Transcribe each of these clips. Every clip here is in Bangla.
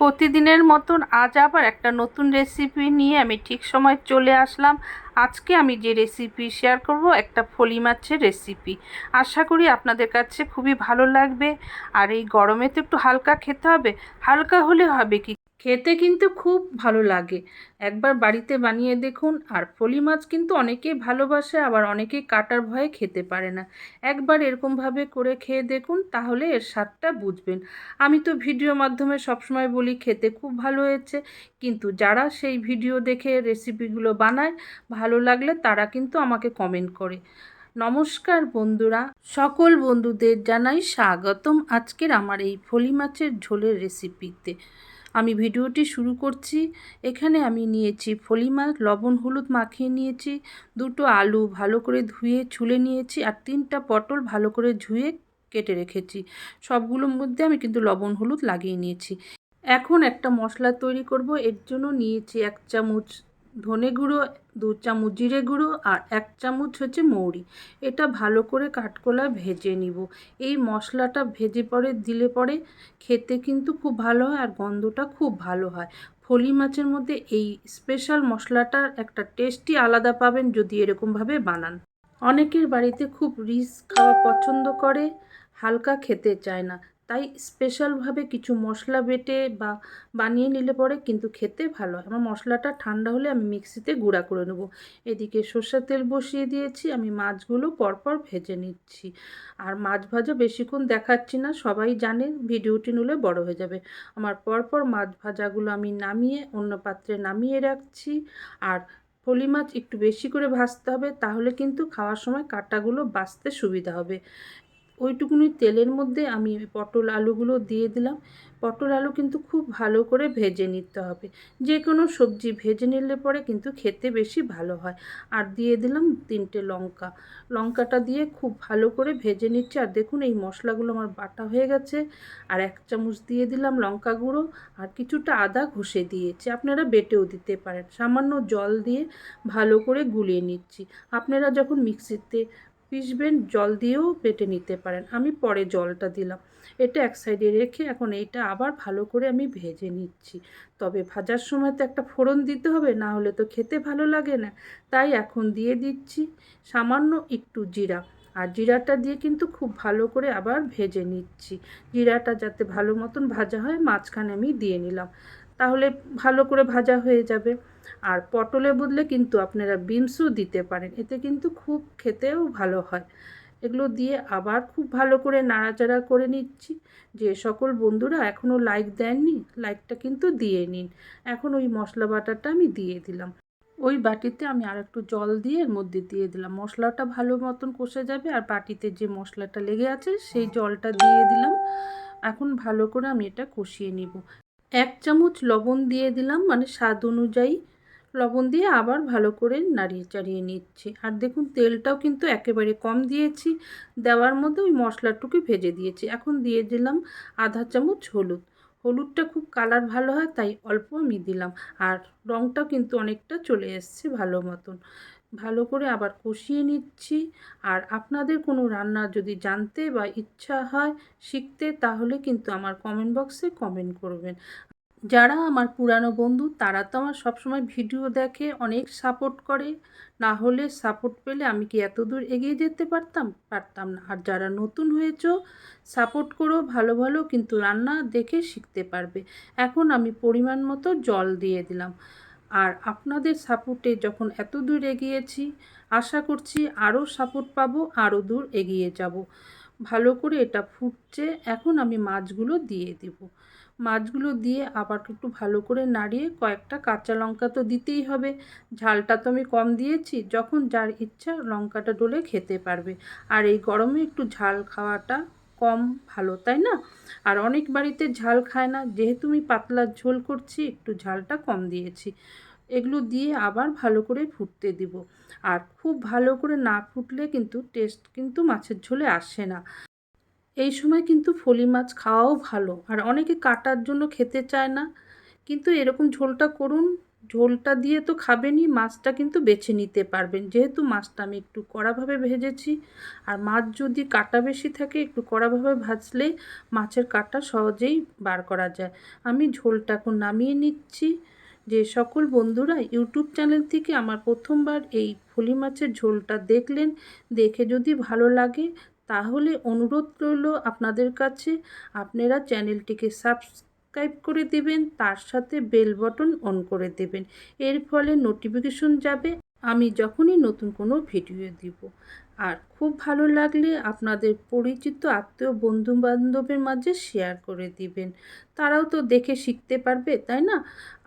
প্রতিদিনের মতন আজ আবার একটা নতুন রেসিপি নিয়ে আমি ঠিক সময় চলে আসলাম। আজকে আমি যে রেসিপি শেয়ার করব একটা ফলি মাছের রেসিপি আশা করি আপনাদের কাছে খুবই ভালো লাগবে। আর এই গরমে তো একটু হালকা খেতে হবে। হালকা হলে হবে কি খেতে কিন্তু খুব ভালো লাগে। একবার বাড়িতে বানিয়ে দেখুন, আর ফলি মাছ কিন্তু অনেকেই ভালোবাসে, আবার অনেকেই কাটার ভয়ে খেতে পারে না। একবার এরকমভাবে করে খেয়ে দেখুন, তাহলে এর স্বাদটা বুঝবেন। আমি তো ভিডিও মাধ্যমে সবসময় বলি, খেতে খুব ভালো হয়েছে। কিন্তু যারা সেই ভিডিও দেখে রেসিপিগুলো বানায়, ভালো লাগলে তারা কিন্তু আমাকে কমেন্ট করে। নমস্কার বন্ধুরা, সকল বন্ধুদের জানাই স্বাগতম আজকের আমার এই ফলি মাছের ঝোলের রেসিপিতে। আমি ভিডিওটি শুরু করছি। এখানে আমি নিয়েছি ফলি মাছ লবণ, হলুদ মাখিয়ে নিয়েছি, দুটো আলু ভালো করে ধুয়ে, ছুলে নিয়েছি আর তিনটা পটল ভালো করে ধুয়ে কেটে রেখেছি। সবগুলোর মধ্যে আমি কিন্তু লবণ, হলুদ লাগিয়ে নিয়েছি। এখন একটা মশলা তৈরি করব। এর জন্য নিয়েছি এক চামচ ধনে গুঁড়ো, দু চামচ জিরে গুঁড়ো আর এক চামচ হচ্ছে মৌরি। এটা ভালো করে কাঠকোলা ভেজে নিব। এই মশলাটা ভেজে পরে, দিলে পরে খেতে কিন্তু খুব ভালো হয় আর গন্ধটা খুব ভালো হয়। ফলি মাছের মধ্যে এই স্পেশাল মশলাটার একটা টেস্টই আলাদা পাবেন যদি এরকমভাবে বানান। অনেকের বাড়িতে খুব রিচ খাওয়া পছন্দ করে, হালকা খেতে চায় না। তাই স্পেশালভাবে কিছু মশলা বেটে বা বানিয়ে নিলে পরে কিন্তু খেতে ভালো হয়। আমার মশলাটা ঠান্ডা হলে আমি মিক্সিতে গুঁড়া করে নেব। এদিকে সর্ষের তেল বসিয়ে দিয়েছি, আমি মাছগুলো পরপর ভেজে নিচ্ছি। আর মাছ ভাজা বেশিক্ষণ দেখাচ্ছি না, সবাই জানে ভিডিওটি নিলে বড় হয়ে যাবে। আমার পরপর মাছ ভাজাগুলো আমি নামিয়ে অন্য পাত্রে নামিয়ে রাখছি। আর ফলি মাছ একটু বেশি করে ভাজতে হবে, তাহলে কিন্তু খাওয়ার সময় কাটাগুলো বাছতে সুবিধা হবে। ওইটুকুনি তেলের মধ্যে আমি পটল আলুগুলো দিয়ে দিলাম। পটল আলু কিন্তু খুব ভালো করে ভেজে নিতে হবে। যে কোনো সবজি ভেজে নিলে পরে কিন্তু খেতে বেশি ভালো হয়। আর দিয়ে দিলাম তিনটে লঙ্কা। লঙ্কাটা দিয়ে খুব ভালো করে ভেজে নিচ্ছে। আর দেখুন এই মশলাগুলো আমার বাটা হয়ে গেছে। আর এক চামচ দিয়ে দিলাম লঙ্কা গুঁড়ো। আর কিছুটা আদা ঘষে দিয়েছি। আপনারা বেটেও দিতে পারেন। সামান্য জল দিয়ে ভালো করে গুলিয়ে নিচ্ছি। আপনারা যখন মিক্সিতে পিসবেন জল দিয়েও বেটে নিতে পারেন। আমি পরে জলটা দিলাম। এটা এক সাইডে রেখে এখন এইটা আবার ভালো করে আমি ভেজে নিচ্ছি। তবে ভাজার সময় তো একটা ফোড়ন দিতে হবে, না হলে তো খেতে ভালো লাগে না। তাই এখন দিয়ে দিচ্ছি সামান্য একটু জিরা। আর জিরাটা দিয়ে কিন্তু খুব ভালো করে আবার ভেজে নিচ্ছি। জিরাটা যাতে ভালো মতন ভাজা হয়, মাঝখানে আমি দিয়ে নিলাম। তাহলে ভালো করে ভাজা হয়ে যাবে। আর পটলে বদলে কিন্তু আপনারা বিনসও দিতে পারেন, এতে কিন্তু খুব খেতেও ভালো হয়। এগুলো দিয়ে আবার খুব ভালো করে নাড়াচাড়া করে নিচ্ছি। যে সকল বন্ধুরা এখনও লাইক দেননি লাইকটা কিন্তু দিয়ে নিন। এখন ওই মশলা বাটাটা আমি দিয়ে দিলাম। ওই বাটিতে আমি আর একটু জল দিয়ে এর মধ্যে দিয়ে দিলাম। মশলাটা ভালো মতন কষে যাবে আর বাটিতে যে মশলাটা লেগে আছে সেই জলটা দিয়ে দিলাম। এখন ভালো করে আমি এটা কষিয়ে নিব। এক চামচ লবণ দিয়ে দিলাম মানে স্বাদ অনুযায়ী। লবণ দিয়ে আবার ভালো করে নাড়িয়ে চাড়িয়ে নিচ্ছি। আর দেখুন, তেলটাও কিন্তু একেবারে কম দিয়েছি। দেওয়ার মধ্যে ওই মশলাটুকু ভেজে দিয়েছি। এখন দিয়ে দিলাম আধা চামচ হলুদ। হলুদটা খুব কালার ভালো হয়, তাই অল্প আমি দিলাম। আর রঙটাও কিন্তু অনেকটা চলে এসছে ভালো মতন। ভালো করে আবার কষিয়ে নিচ্ছি। আর আপনাদের কোনো রান্না যদি জানতে বা ইচ্ছা হয় শিখতে, তাহলে কিন্তু আমার কমেন্ট বক্সে কমেন্ট করবেন। যারা আমার পুরানো বন্ধু, তারা তো আমার সবসময় ভিডিও দেখে, অনেক সাপোর্ট করে। না হলে সাপোর্ট পেলে আমি কি এত দূর এগিয়ে যেতে পারতাম? পারতাম না। আর যারা নতুন হয়েছ সাপোর্ট করো, ভালো ভালো কিন্তু রান্না দেখে শিখতে পারবে। এখন আমি পরিমাণ মতো জল দিয়ে দিলাম। আর আপনাদের সাপোর্টে যখন এত দূর এগিয়েছি, আশা করছি আরও সাপোর্ট পাবো, আরও দূর এগিয়ে যাব। ভালো করে এটা ফুটছে, এখন আমি মাছগুলো দিয়ে দেব। মাছগুলো দিয়ে আবার একটু ভালো করে নাড়িয়ে কয়েকটা কাঁচা লঙ্কা তো দিতেই হবে। ঝালটা তো আমি কম দিয়েছি, যখন যার ইচ্ছা লঙ্কাটা ডলে খেতে পারবে। আর এই গরমে একটু ঝাল খাওয়াটা কম ভালো, তাই না? আর অনেক বাড়িতে ঝাল খায় না, যেহেতু আমি পাতলা ঝোল করছি, একটু ঝালটা কম দিয়েছি। এগুলো দিয়ে আবার ভালো করে ফুটতে দিব। আর খুব ভালো করে না ফুটলে কিন্তু টেস্ট কিন্তু মাছের ঝোলে আসে না। এই সময় কিন্তু ফলি মাছ খাওয়াও ভালো। আর অনেকে কাটার জন্য খেতে চায় না। কিন্তু এরকম ঝোলটা করুন ঝোলটা দিয়ে তো খাবেনই, মাছটা কিন্তু বেছে নিতে পারবেন। যেহেতু মাছটা আমি একটু কড়াভাবে ভেজেছি, আর মাছ যদি কাটা বেশি থাকে, একটু কড়াভাবে ভাজলে মাছের কাটা সহজেই বার করা যায়। আমি ঝোলটা এখন নামিয়ে নিচ্ছি। যে সকল বন্ধুরা ইউটিউব চ্যানেল থেকে আমার প্রথমবার এই ফলি মাছের ঝোলটা দেখলেন, দেখে যদি ভালো লাগে, তাহলে অনুরোধ রইল আপনাদের কাছে। আপনারা চ্যানেলটিকে সাবস্ক্রাইব করে দেবেন, তার সাথে বেল বটন অন করে দেবেন। এর ফলে নোটিফিকেশন যাবে, আমি যখনই নতুন কোনো ভিডিও দিব। আর খুব ভালো লাগলে আপনাদের পরিচিত আত্মীয় বন্ধু বান্ধবের মাঝে শেয়ার করে দিবেন। তারাও তো দেখে শিখতে পারবে, তাই না?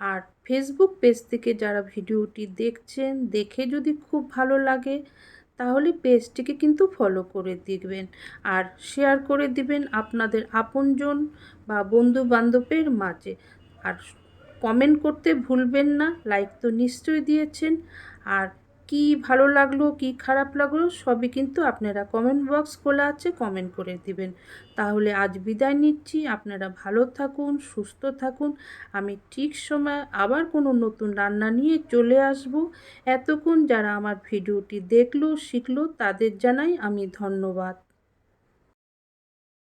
আর ফেসবুক পেজ থেকে যারা ভিডিওটি দেখছেন, দেখে যদি খুব ভালো লাগে তাহলে পেজটিকে কিন্তু ফলো করে দিবেন আর শেয়ার করে দিবেন আপনাদের আপনজন বা বন্ধু বান্ধবের মাঝে। আর কমেন্ট করতে ভুলবেন না লাইক তো নিশ্চয়ই দিয়েছেন। আর কি ভালো লাগল, কি খারাপ লাগল, সবই কিন্তু আপনারা কমেন্ট বক্স খোলা আছে কমেন্ট করে দিবেন। তাহলে আজ বিদায় নিচ্ছি, আপনারা ভালো থাকুন, সুস্থ থাকুন। আমি ঠিক সময় আবার কোনো নতুন রান্না নিয়ে চলে আসব। এতক্ষণ যারা আমার ভিডিওটি দেখল, শিখলো, তাদের জানাই আমি ধন্যবাদ।